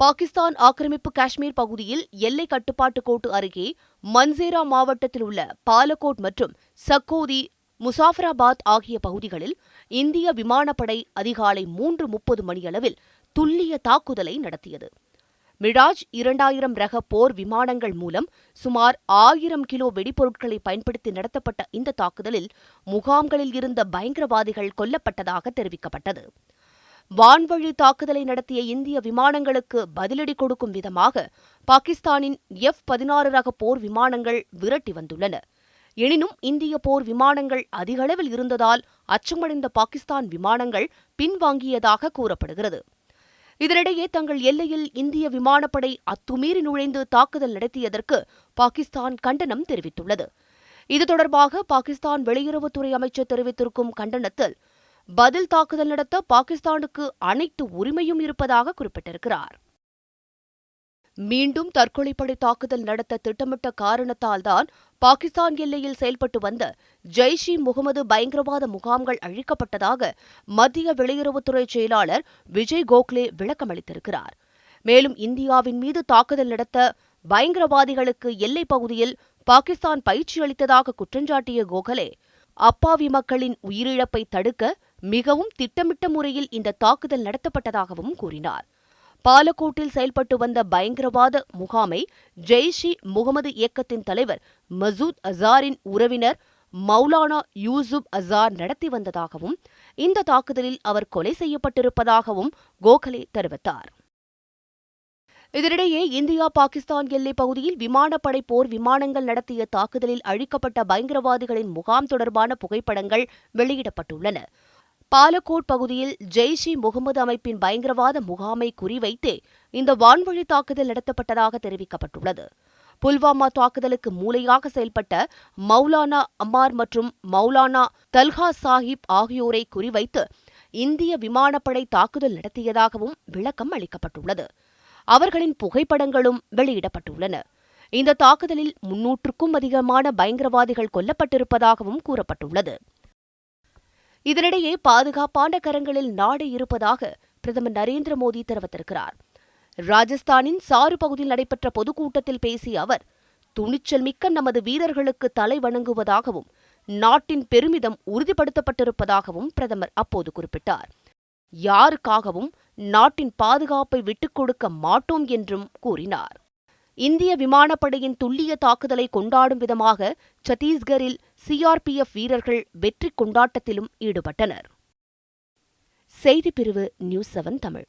பாகிஸ்தான் ஆக்கிரமிப்பு காஷ்மீர் பகுதியில் எல்லை கட்டுப்பாட்டு கோட்டு அருகே மன்சேரா மாவட்டத்தில் உள்ள பாலகோட் மற்றும் சக்கோதி முசாஃபராபாத் ஆகிய பகுதிகளில் இந்திய விமானப்படை அதிகாலை மூன்று முப்பது மணியளவில் துல்லிய தாக்குதலை நடத்தியது. மிராஜ் இரண்டாயிரம் ரக போர் விமானங்கள் மூலம் சுமார் ஆயிரம் கிலோ வெடிபொருட்களை பயன்படுத்தி நடத்தப்பட்ட இந்த தாக்குதலில் முகாம்களில் இருந்த பயங்கரவாதிகள் கொல்லப்பட்டதாக தெரிவிக்கப்பட்டது. வான்வழி தாக்குதலை நடத்திய இந்திய விமானங்களுக்கு பதிலடி கொடுக்கும் விதமாக பாகிஸ்தானின் எஃப் பதினாறு ரக போர் விமானங்கள் விரட்டி வந்துள்ளன. எனினும் இந்திய போர் விமானங்கள் அதிகளவில் இருந்ததால் அச்சமடைந்த பாகிஸ்தான் விமானங்கள் பின்வாங்கியதாக கூறப்படுகிறது. இதனிடையே தங்கள் எல்லையில் இந்திய விமானப்படை அத்துமீறி நுழைந்து தாக்குதல் நடத்தியதற்கு பாகிஸ்தான் கண்டனம் தெரிவித்துள்ளது. இது தொடர்பாக பாகிஸ்தான் வெளியுறவுத்துறை அமைச்சர் தெரிவித்திருக்கும் கண்டனத்தில் பதில் தாக்குதல் நடத்த பாகிஸ்தானுக்கு அனைத்து உரிமையும் இருப்பதாக குறிப்பிட்டிருக்கிறார். மீண்டும் தற்கொலைப்படை தாக்குதல் நடத்த திட்டமிட்ட காரணத்தால்தான் பாகிஸ்தான் எல்லையில் செயல்பட்டு வந்த ஜெய்ஷ் இ முகமது பயங்கரவாத முகாம்கள் அழிக்கப்பட்டதாக மத்திய வெளியுறவுத்துறை செயலாளர் விஜய் கோக்லே விளக்கமளித்திருக்கிறார் மேலும் இந்தியாவின் மீது தாக்குதல் நடத்த பயங்கரவாதிகளுக்கு எல்லைப் பகுதியில் பாகிஸ்தான் பயிற்சி அளித்ததாக குற்றஞ்சாட்டிய கோகலே அப்பாவி மக்களின் உயிரிழப்பை தடுக்க மிகவும் திட்டமிட்ட முறையில் இந்த தாக்குதல் நடத்தப்பட்டதாகவும் கூறினார். பாலக்கோட்டில் செயல்பட்டு வந்த பயங்கரவாத முகாமை ஜெய்ஷ் இ முகமது இயக்கத்தின் தலைவர் மசூத் அசாரின் உறவினர் மௌலானா யூசுப் அசார் நடத்தி வந்ததாகவும் இந்த தாக்குதலில் அவர் கொலை செய்யப்பட்டிருப்பதாகவும் கோகலே தெரிவித்தார். இதனிடையே இந்தியா பாகிஸ்தான் எல்லைப் பகுதியில் விமானப்படை போர் விமானங்கள் நடத்திய தாக்குதலில் அழிக்கப்பட்ட பயங்கரவாதிகளின் முகாம் தொடர்பான புகைப்படங்கள் வெளியிடப்பட்டுள்ளன. பாலக்கோட் பகுதியில் ஜெய்ஷ் இ முகமது அமைப்பின் பயங்கரவாத முகாமை குறிவைத்தே இந்த வான்வழி தாக்குதல் நடத்தப்பட்டதாக தெரிவிக்கப்பட்டுள்ளது. புல்வாமா தாக்குதலுக்கு மூளையாக செயல்பட்ட மௌலானா அம்மார் மற்றும் மௌலானா தல்ஹா சாஹிப் ஆகியோரை குறிவைத்து இந்திய விமானப்படை தாக்குதல் நடத்தியதாகவும் விளக்கம் அளிக்கப்பட்டுள்ளது. அவர்களின் புகைப்படங்களும் வெளியிடப்பட்டுள்ளன. இந்த தாக்குதலில் முன்னூற்றுக்கும் அதிகமான பயங்கரவாதிகள் கொல்லப்பட்டிருப்பதாகவும் கூறப்பட்டுள்ளது. இதனிடையே பாதுகாப்பான கரங்களில் நாடு இருப்பதாக பிரதமர் நரேந்திர மோடி தெரிவித்திருக்கிறார். ராஜஸ்தானின் சாறு பகுதியில் நடைபெற்ற பொதுக்கூட்டத்தில் பேசிய அவர் துணிச்சல் மிக்க நமது வீரர்களுக்கு தலை வணங்குவதாகவும் நாட்டின் பெருமிதம் உறுதிப்படுத்தப்பட்டிருப்பதாகவும் பிரதமர் அப்போது குறிப்பிட்டார். யாருக்காகவும் நாட்டின் பாதுகாப்பை விட்டுக் கொடுக்க மாட்டோம் என்றும் கூறினார். இந்திய விமானப்படையின் துல்லிய தாக்குதலை கொண்டாடும் விதமாக சத்தீஸ்கரில் சிஆர்பிஎஃப் வீரர்கள் வெற்றி கொண்டாட்டத்திலும் ஈடுபட்டனர். செய்திப்பிரிவு நியூஸ் செவன் தமிழ்.